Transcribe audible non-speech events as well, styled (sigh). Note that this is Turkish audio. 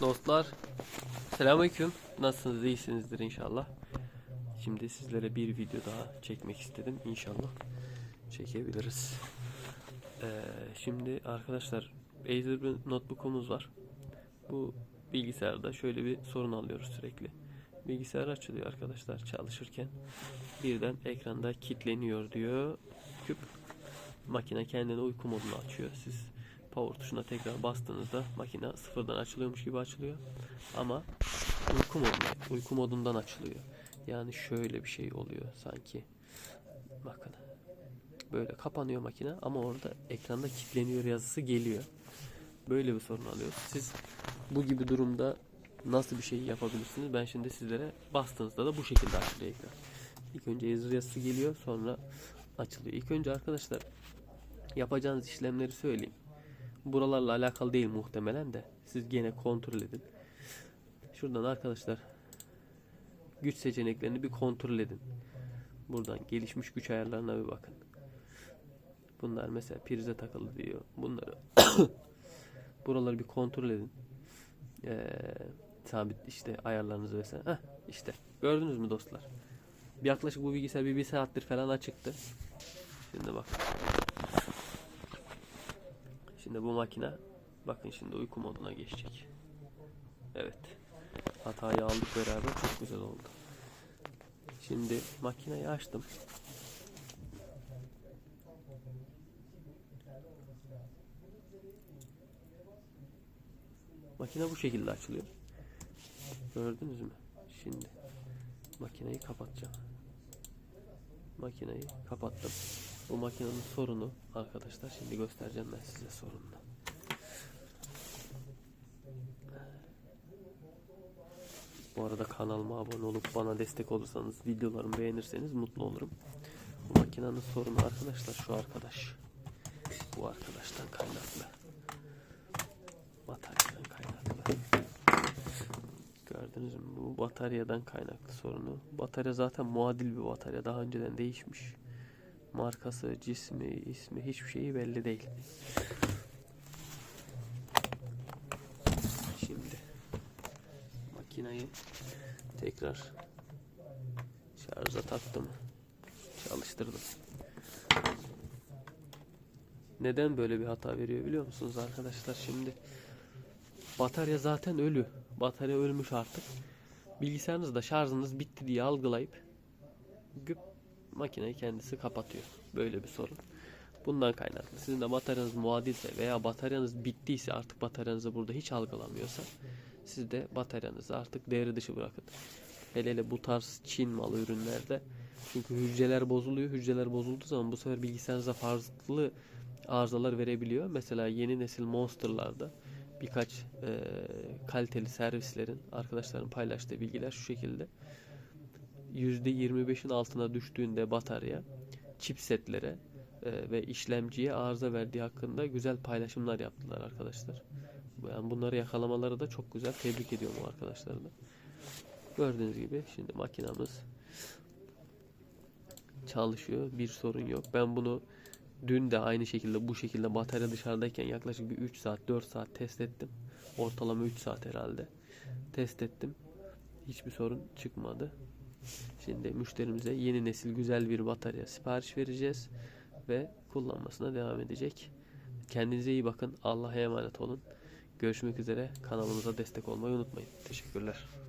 Dostlar, selamünaleyküm. Nasılsınız? İyisinizdir inşallah. Şimdi sizlere bir video daha çekmek istedim. İnşallah çekebiliriz. Ee, şimdi arkadaşlar Acer bir notebook'umuz var. Bu bilgisayarda şöyle bir sorun alıyoruz sürekli. Bilgisayar açılıyor arkadaşlar çalışırken. Birden ekranda kilitleniyor diyor. Küp makine kendini uyku moduna açıyor. Siz power tuşuna tekrar bastığınızda makine sıfırdan açılıyormuş gibi açılıyor. Ama uyku modunda, uyku modundan açılıyor. Yani şöyle bir şey oluyor sanki. Bakın. Böyle kapanıyor makine ama orada ekranda kilitleniyor yazısı geliyor. Böyle bir sorun alıyor. Siz bu gibi durumda nasıl bir şey yapabilirsiniz? Ben şimdi sizlere bastığınızda da bu şekilde açılıyor ekran. İlk önce yazı yazısı geliyor sonra açılıyor. İlk önce arkadaşlar yapacağınız işlemleri söyleyeyim. Buralarla alakalı değil muhtemelen de siz gene kontrol edin. Şuradan arkadaşlar güç seçeneklerini bir kontrol edin. Buradan gelişmiş güç ayarlarına bir bakın. Bunlar mesela prize takılı diyor. Bunları (coughs) buraları bir kontrol edin. Ee, sabit işte ayarlarınızı vesaire. Heh, işte gördünüz mü dostlar? Yaklaşık bu bilgisayar bir, bir saattir falan açıktı. Şimdi bak. Şimdi bu makine bakın şimdi uyku moduna geçecek. Evet. Hatayı aldık beraber çok güzel oldu. Şimdi makineyi açtım. Makine bu şekilde açılıyor. Gördünüz mü? Şimdi makineyi kapatacağım. Makineyi kapattım. Bu makinenin sorunu arkadaşlar şimdi göstereceğim ben size sorununu. Bu arada kanalıma abone olup bana destek olursanız, videolarımı beğenirseniz mutlu olurum. Bu makinenin sorunu arkadaşlar şu arkadaş. Bu arkadaştan kaynaklı. Bataryadan kaynaklı. Gördünüz mü? Bu bataryadan kaynaklı sorunu. Batarya zaten muadil bir batarya. Daha önceden değişmiş. Markası, cismi, ismi hiçbir şeyi belli değil. Şimdi makineyi tekrar şarja taktım. Çalıştırdım. Neden böyle bir hata veriyor biliyor musunuz arkadaşlar? Şimdi batarya zaten ölü. Batarya ölmüş artık. Bilgisayarınızda şarjınız bitti diye algılayıp güp makineyi kendisi kapatıyor. Böyle bir sorun. Bundan kaynaklı. Sizin de bataryanız muadilse veya bataryanız bittiyse artık bataryanızı burada hiç algılamıyorsa siz de bataryanızı artık devre dışı bırakın. Hele hele bu tarz Çin malı ürünlerde çünkü hücreler bozuluyor. Hücreler bozulduğu zaman bu sefer bilgisayarınıza farklı arızalar verebiliyor. Mesela yeni nesil Monster'larda birkaç e, kaliteli servislerin arkadaşların paylaştığı bilgiler şu şekilde. %25'in altına düştüğünde batarya chipsetlere e, ve işlemciye arıza verdiği hakkında güzel paylaşımlar yaptılar arkadaşlar. Yani bunları yakalamaları da çok güzel. Tebrik ediyorum o arkadaşları da. Gördüğünüz gibi şimdi makinamız çalışıyor. Bir sorun yok. Ben bunu dün de aynı şekilde bu şekilde batarya dışarıdayken yaklaşık bir 3 saat 4 saat test ettim. Ortalama 3 saat herhalde. Test ettim. Hiçbir sorun çıkmadı. Şimdi müşterimize yeni nesil güzel bir batarya sipariş vereceğiz ve kullanmasına devam edecek. Kendinize iyi bakın. Allah'a emanet olun. Görüşmek üzere. Kanalımıza destek olmayı unutmayın. Teşekkürler.